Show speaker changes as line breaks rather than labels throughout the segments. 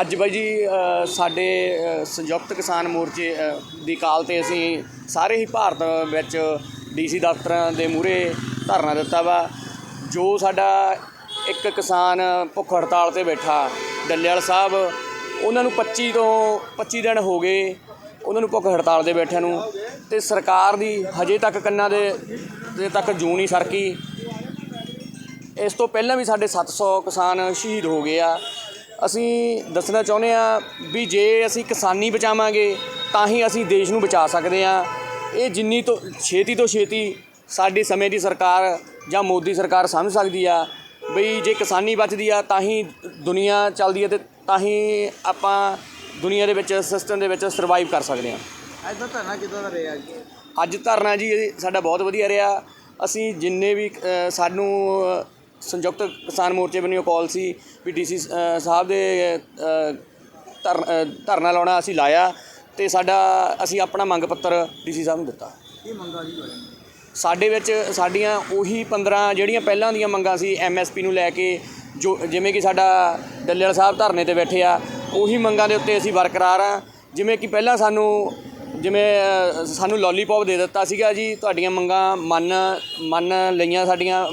ਅੱਜ ਬਾਈ ਜੀ ਸਾਡੇ ਸੰਯੁਕਤ ਕਿਸਾਨ ਮੋਰਚੇ ਦੀ ਕਾਲ ਤੇ ਅਸੀਂ ਸਾਰੇ ਹੀ ਭਾਰਤ ਵਿੱਚ ਡੀਸੀ ਦਫ਼ਤਰਾਂ ਦੇ ਮੂਹਰੇ ਧਰਨਾ ਦਿੱਤਾ ਵਾ। ਜੋ ਸਾਡਾ ਇੱਕ ਕਿਸਾਨ ਭੁੱਖ ਹੜਤਾਲ ਤੇ ਬੈਠਾ ਡੱਲੇਵਾਲ ਸਾਹਿਬ, ਉਹਨਾਂ ਨੂੰ 25 ਤੋਂ 25 ਦਿਨ ਹੋ ਗਏ ਉਹਨਾਂ ਨੂੰ ਭੁੱਖ ਹੜਤਾਲ ਦੇ ਬੈਠਿਆਂ ਨੂੰ ਤੇ ਸਰਕਾਰ ਦੀ ਹਜੇ ਤੱਕ ਕੰਨਾਂ ਦੇ ਦੇ ਤੱਕ ਜੂੰ ਨਹੀਂ ਸਰਕੀ। ਇਸ ਤੋਂ ਪਹਿਲਾਂ ਵੀ ਸਾਡੇ 700 ਕਿਸਾਨ ਸ਼ਹੀਦ ਹੋ ਗਏ ਆ। ਅਸੀਂ ਦੱਸਣਾ ਚਾਹੁੰਦੇ ਆ ਵੀ ਜੇ ਅਸੀਂ ਕਿਸਾਨੀ ਬਚਾਵਾਂਗੇ ਤਾਂ ਹੀ ਅਸੀਂ ਦੇਸ਼ ਨੂੰ ਬਚਾ ਸਕਦੇ ਆ ਇਹ ਜਿੰਨੀ ਤੋਂ ਛੇਤੀ ਤੋਂ ਛੇਤੀ ਸਾਡੀ ਸਮੇਂ ਦੀ ਸਰਕਾਰ ਜਾਂ ਮੋਦੀ ਸਰਕਾਰ ਸਮਝ ਸਕਦੀ ਆ ਬਈ ਜੇ ਕਿਸਾਨੀ ਬਚਦੀ ਆ ਤਾਂ ਹੀ ਦੁਨੀਆ ਚੱਲਦੀ ਹੈ ਤੇ ਤਾਂ ਹੀ ਆਪਾਂ ਦੁਨੀਆ ਦੇ ਵਿੱਚ ਸਿਸਟਮ ਦੇ ਵਿੱਚ ਸਰਵਾਈਵ ਕਰ ਸਕਦੇ ਆ
ਅੱਜ ਦਾ ਧਰਨਾ ਕਿਦਾਂ ਦਾ ਰਿਹਾ ਜੀ?
ਅੱਜ ਧਰਨਾ ਜੀ ਸਾਡਾ ਬਹੁਤ ਵਧੀਆ ਰਿਹਾ। ਅਸੀਂ ਜਿੰਨੇ ਵੀ ਸਾਨੂੰ ਸੰਯੁਕਤ ਕਿਸਾਨ ਮੋਰਚੇ ਵੱਲੋਂ ਕਾਲ ਸੀ ਵੀ ਡੀਸੀ ਸਾਹਿਬ ਦੇ ਧਰਨਾ ਲਾਉਣਾ ਅਸੀਂ ਲਾਇਆ ਤੇ ਸਾਡਾ ਅਸੀਂ ਆਪਣਾ ਮੰਗ ਪੱਤਰ ਡੀਸੀ ਸਾਹਿਬ ਨੂੰ ਦਿੱਤਾ।
ਕੀ ਮੰਗਾ ਜੀ
ਸਾਡੇ ਵਿੱਚ ਸਾਡੀਆਂ ਉਹੀ 15 ਜਿਹੜੀਆਂ ਪਹਿਲਾਂ ਦੀਆਂ ਮੰਗਾਂ ਸੀ ਐਮਐਸਪੀ ਨੂੰ ਲੈ ਕੇ ਜੋ ਜਿਵੇਂ ਕਿ ਸਾਡਾ ਡੱਲੇਵਾਲ ਸਾਹਿਬ ਧਰਨੇ ਤੇ ਬੈਠੇ ਆ ਉਹੀ ਮੰਗਾਂ ਦੇ ਉੱਤੇ ਅਸੀਂ ਬਰਕਰਾਰ ਆ। ਜਿਵੇਂ ਕਿ ਪਹਿਲਾਂ ਸਾਨੂੰ ਜਿਵੇਂ ਸਾਨੂੰ ਲੋਲੀਪੌਪ ਦੇ ਦਿੱਤਾ ਸੀਗਾ ਜੀ ਤੁਹਾਡੀਆਂ ਮੰਗਾਂ ਮੰਨ ਮੰਨ ਲਈਆਂ ਸਾਡੀਆਂ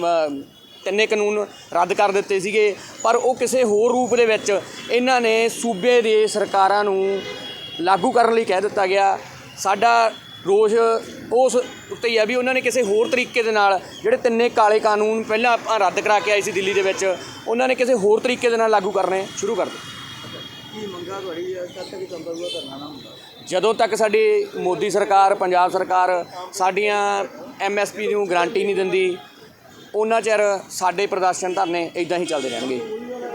ਤਿੰਨੇ ਕਾਨੂੰਨ ਰੱਦ ਕਰ ਦਿੱਤੇ ਸੀਗੇ ਪਰ ਉਹ ਕਿਸੇ ਹੋਰ ਰੂਪ ਦੇ ਵਿੱਚ ਇਹਨਾਂ ਨੇ ਸੂਬੇ ਦੇ ਸਰਕਾਰਾਂ ਨੂੰ ਲਾਗੂ ਕਰਨ ਲਈ ਕਹਿ ਦਿੱਤਾ ਗਿਆ। ਸਾਡਾ ਰੋਸ਼ ਉਸ ਉੱਤੇ ਹੀ ਆ ਵੀ ਉਹਨਾਂ ਨੇ ਕਿਸੇ ਹੋਰ ਤਰੀਕੇ ਦੇ ਨਾਲ ਜਿਹੜੇ ਤਿੰਨੇ ਕਾਲੇ ਕਾਨੂੰਨ ਪਹਿਲਾਂ ਆਪਾਂ ਰੱਦ ਕਰਾ ਕੇ ਆਏ ਸੀ ਦਿੱਲੀ ਦੇ ਵਿੱਚ ਉਹਨਾਂ ਨੇ ਕਿਸੇ ਹੋਰ ਤਰੀਕੇ ਦੇ ਨਾਲ ਲਾਗੂ ਕਰਨੇ ਸ਼ੁਰੂ ਕਰ ਦਿੱਤੇ।
ਕੀ ਮੰਗਾ ਤੁਹਾਡੀ ਕਦ ਤੱਕ ਚੱਲਦਾ ਹੋਊਗਾ ਧਰਨਾ ਨਾ ਹੁੰਦਾ?
ਜਦੋਂ ਤੱਕ ਸਾਡੀ ਮੋਦੀ ਸਰਕਾਰ ਪੰਜਾਬ ਸਰਕਾਰ ਸਾਡੀਆਂ ਐਮਐਸਪੀ ਨੂੰ ਗਾਰੰਟੀ ਨਹੀਂ ਦਿੰਦੀ ਉਹਨਾਂ ਚਿਰ ਸਾਡੇ ਪ੍ਰਦਰਸ਼ਨ ਧਰਨੇ ਇਦਾਂ ਹੀ ਚੱਲਦੇ ਰਹਿਣਗੇ।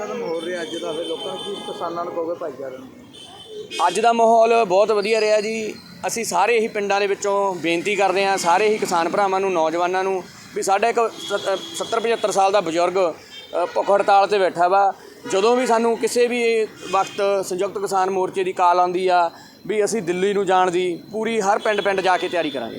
ਕਦਮ ਹੋ ਰਿਹਾ ਅੱਜ ਦਾ ਫਿਰ ਲੋਕਾਂ ਨੂੰ ਕੀ ਕਿਸਾਨਾਂ ਨੂੰ ਕਹੋਗੇ ਭਾਈਚਾਰੇ ਨੂੰ
ਅੱਜ ਦਾ ਮਾਹੌਲ ਬਹੁਤ ਵਧੀਆ ਰਿਹਾ ਜੀ। ਅਸੀਂ ਸਾਰੇ ਹੀ ਪਿੰਡਾਂ ਦੇ ਵਿੱਚੋਂ ਬੇਨਤੀ ਕਰਦੇ ਹਾਂ, ਸਾਰੇ ਹੀ ਕਿਸਾਨ ਭਰਾਵਾਂ ਨੂੰ, ਨੌਜਵਾਨਾਂ ਨੂੰ ਵੀ ਸਾਡਾ ਇੱਕ 70 75 ਸਾਲ ਦਾ ਬਜ਼ੁਰਗ ਭੁੱਖ ਹੜਤਾਲ ਤੇ ਬੈਠਾ ਵਾ। ਜਦੋਂ ਵੀ ਸਾਨੂੰ ਕਿਸੇ ਵੀ ਵਕਤ ਸੰਯੁਕਤ ਕਿਸਾਨ ਮੋਰਚੇ ਦੀ ਕਾਲ ਆਉਂਦੀ ਆ, ਵੀ ਅਸੀਂ ਦਿੱਲੀ ਨੂੰ ਜਾਣ ਦੀ ਪੂਰੀ ਹਰ ਪਿੰਡ ਪਿੰਡ ਜਾ ਕੇ ਤਿਆਰੀ ਕਰਾਂਗੇ।